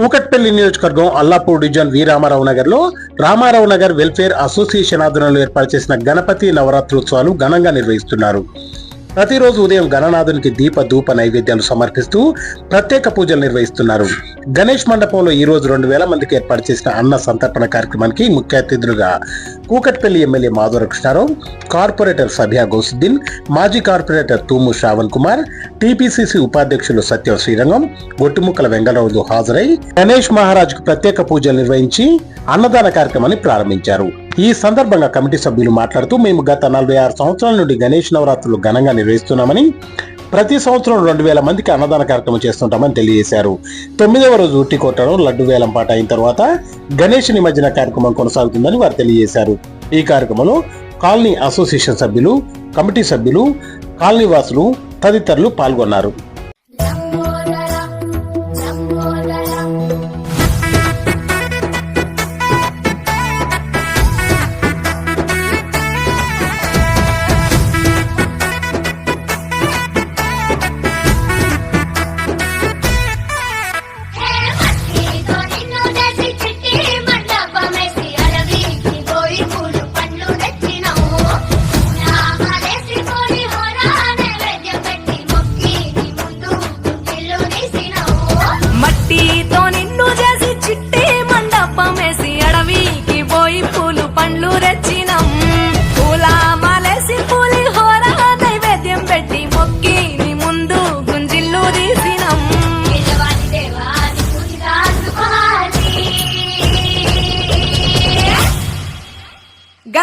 కూకట్పల్లి నియోజకవర్గం Allapur division V Ramarao Nagar Ramarao Nagar welfare association ఆధ్వర్యంలో ఏర్పాటు చేసిన గణపతి నవరాత్రోత్సవాలు ఘనంగా నిర్వహిస్తున్నారు. ప్రతిరోజు ఉదయం గణనాథునికి దీప ధూప నైవేద్యాలు సమర్పిస్తూ ప్రత్యేక పూజలు నిర్వహిస్తున్నారు. గణేష్ మండపంలో ఈ రోజు రెండు వేల మందికి ఏర్పాటు చేసిన అన్న సంతర్పణ కార్యక్రమానికి ముఖ్య అతిథులుగా కూకట్పల్లి ఎమ్మెల్యే మాధవ కృష్ణారావు కార్పొరేటర్ సభ్యా గౌసుద్దీన్ మాజీ కార్పొరేటర్ తూము శ్రావణ్ కుమార్ టీపీసీసీ ఉపాధ్యక్షులు సత్యం శ్రీరంగం గొట్టుముక్కల వెంగళరాజు హాజరై గణేష్ మహారాజ్కు ప్రత్యేక పూజలు నిర్వహించి అన్నదాన కార్యక్రమాన్ని ప్రారంభించారు. ఈ సందర్భంగా కమిటీ సభ్యులు మాట్లాడుతూ మేము గత నలభై ఆరు సంవత్సరాల నుండి గణేష్ నవరాత్రులు ఘనంగా నిర్వహిస్తున్నామని ప్రతి సంవత్సరం రెండు వేల మందికి అన్నదాన కార్యక్రమం చేస్తుంటామని తెలియజేశారు. తొమ్మిదవ రోజు ఉట్టి కొట్టడం లడ్డు వేలం పాట అయిన తర్వాత గణేష్ నిమజ్జన కార్యక్రమం కొనసాగుతుందని వారు తెలియజేశారు. ఈ కార్యక్రమంలో కాలనీ అసోసియేషన్ సభ్యులు కమిటీ సభ్యులు కాలనీ వాసులు తదితరులు పాల్గొన్నారు.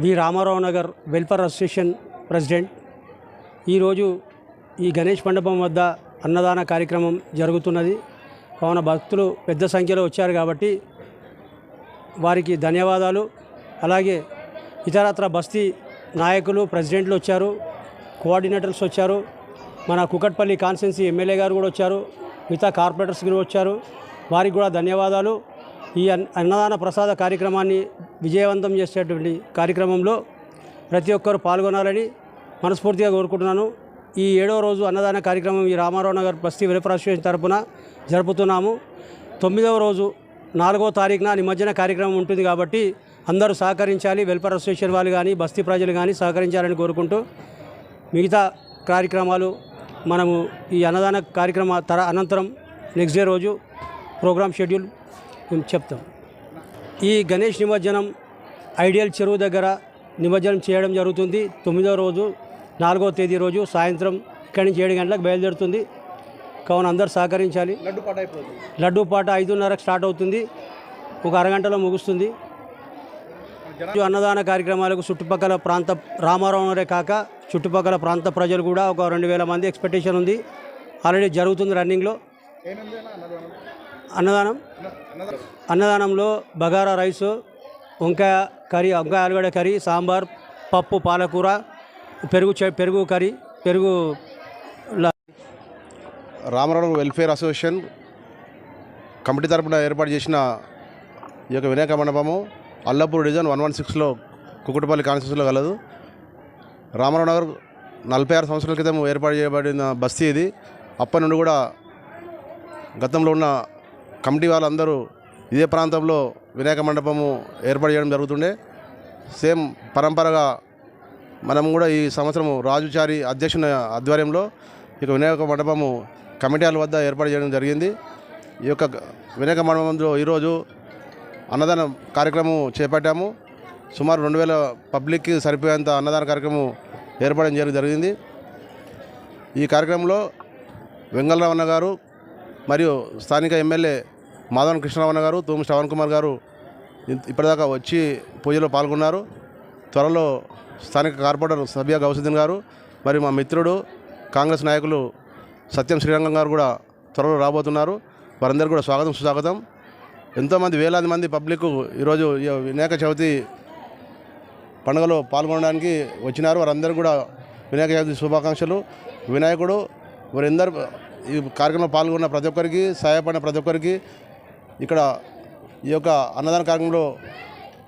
V Ramarao Nagar welfare association president. ఈరోజు ఈ గణేష్ మండపం వద్ద అన్నదాన కార్యక్రమం జరుగుతున్నది. కావున భక్తులు పెద్ద సంఖ్యలో వచ్చారు కాబట్టి వారికి ధన్యవాదాలు. అలాగే ఇతరత్ర బస్తీ నాయకులు ప్రెసిడెంట్లు వచ్చారు కోఆర్డినేటర్స్ వచ్చారు మన కుకట్పల్లి కాన్స్టెన్సీ ఎమ్మెల్యే గారు కూడా వచ్చారు మిగతా కార్పొరేటర్స్ కూడా వచ్చారు. వారికి కూడా ధన్యవాదాలు. ఈ అన్నదాన ప్రసాద కార్యక్రమాన్ని విజయవంతం చేసేటువంటి కార్యక్రమంలో ప్రతి ఒక్కరు పాల్గొనాలని మనస్ఫూర్తిగా కోరుకుంటున్నాను. ఈ ఏడవ రోజు అన్నదాన కార్యక్రమం ఈ రామారావు నగర్ బస్తీ వెల్ఫేర్ అసోసియేషన్ తరపున జరుపుతున్నాము. తొమ్మిదవ రోజు నాలుగో తారీఖున నిమజ్జన కార్యక్రమం ఉంటుంది కాబట్టి అందరూ సహకరించాలి. వెల్ఫేర్ అసోసియేషన్ వాళ్ళు కానీ బస్తీ ప్రజలు కానీ సహకరించాలని కోరుకుంటూ మిగతా కార్యక్రమాలు మనము ఈ అన్నదాన కార్యక్రమ తర అనంతరం నెక్స్ట్ డే రోజు ప్రోగ్రామ్ షెడ్యూల్ మేము చెప్తాం. ఈ గణేష్ నిమజ్జనం ఐడియల్ చెరువు దగ్గర నిమజ్జనం చేయడం జరుగుతుంది. తొమ్మిదో రోజు నాలుగో తేదీ రోజు సాయంత్రం ఇక్కడి నుంచి ఏడు గంటలకు బయలుదేరుతుంది. కావున అందరు సహకరించాలి. లడ్డూ పాట ఐదున్నరకు స్టార్ట్ అవుతుంది. ఒక అరగంటలో ముగుస్తుంది. అన్నదాన కార్యక్రమాలకు చుట్టుపక్కల ప్రాంత రామారావునరే కాక చుట్టుపక్కల ప్రాంత ప్రజలు కూడా ఒక రెండు వేల మంది ఎక్స్పెక్టేషన్ ఉంది. ఆల్రెడీ జరుగుతుంది రన్నింగ్లో. అన్నదానం. అన్నదానంలో బగారా రైసు వంకాయ కర్రీ వంకాయ ఆలుగడ్డ కర్రీ సాంబార్ పప్పు పాలకూర పెరుగు పెరుగు కర్రీ పెరుగు రామరావు వెల్ఫేర్ అసోసియేషన్ కమిటీ తరపున ఏర్పాటు చేసిన ఈ యొక్క వినాయక మండపము అల్లపూర్ డివిజన్ వన్ వన్ సిక్స్లో కుకుటపల్లి కాన్స్టిట్యూన్సీలో కలదు. రామారావు నగర్ నలభై ఆరు సంవత్సరాల క్రితం ఏర్పాటు చేయబడిన బస్తీ ఇది. అప్పటి నుండి కూడా గతంలో ఉన్న కమిటీ వాళ్ళందరూ ఇదే ప్రాంతంలో వినాయక మండపము ఏర్పాటు చేయడం జరుగుతుండే. సేమ్ పరంపరగా మనం కూడా ఈ సంవత్సరం రాజుచారి అధ్యక్షుని ఆధ్వర్యంలో ఇక వినాయక మండపము కమిటీల వద్ద ఏర్పాటు చేయడం జరిగింది. ఈ యొక్క వినాయక మండపంలో ఈరోజు అన్నదానం కార్యక్రమం చేపట్టాము. సుమారు రెండు వేల పబ్లిక్కి సరిపోయేంత అన్నదాన కార్యక్రమం ఏర్పడడం జరి- జరిగింది. ఈ కార్యక్రమంలో వెంగళరావన్న గారు మరియు స్థానిక ఎమ్మెల్యే మాధవన్ కృష్ణరావణ గారు తూము శ్రవణ్ కుమార్ గారు ఇప్పటిదాకా వచ్చి పూజలో పాల్గొన్నారు. త్వరలో స్థానిక కార్పొరేటర్ సభ్య గౌసుద్దీన్ గారు మరి మా మిత్రుడు కాంగ్రెస్ నాయకులు సత్యం శ్రీరంగం గారు కూడా త్వరలో రాబోతున్నారు. వారందరికీ కూడా స్వాగతం సుస్వాగతం. ఎంతోమంది వేలాది మంది పబ్లిక్ ఈరోజు వినాయక చవితి పండుగలో పాల్గొనడానికి వచ్చినారు. వారందరూ కూడా వినాయక చవితి శుభాకాంక్షలు. వినాయకుడు వారందరూ ఈ కార్యక్రమంలో పాల్గొన్న ప్రతి ఒక్కరికి సహాయపడిన ప్రతి ఒక్కరికి ఇక్కడ ఈ యొక్క అన్నదాన కార్యక్రమంలో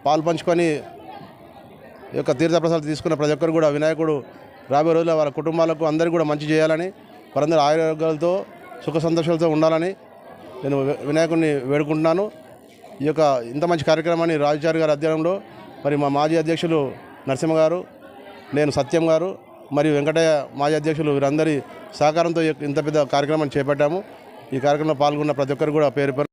పాలు పంచుకొని ఈ యొక్క తీర్థప్రసాదాలు తీసుకున్న ప్రతి ఒక్కరు కూడా వినాయకుడు రాబోయే రోజుల్లో వాళ్ళ కుటుంబాలకు అందరికీ కూడా మంచి చేయాలని వారందరూ ఆరోగ్యాలతో సుఖ సంతోషాలతో ఉండాలని నేను వినాయకుడిని వేడుకుంటున్నాను. ఈ యొక్క ఇంత మంచి కార్యక్రమాన్ని రాజుచారి గారి అధ్యయనంలో మరి మా మాజీ అధ్యక్షులు నరసింహ గారు నేను సత్యం గారు మరియు వెంకటయ్య మాజీ అధ్యక్షులు వీరందరి సహకారంతో యొక్క ఇంత పెద్ద కార్యక్రమాన్ని చేపట్టాము. ఈ కార్యక్రమంలో పాల్గొన్న ప్రతి ఒక్కరు కూడా పేరు పేరు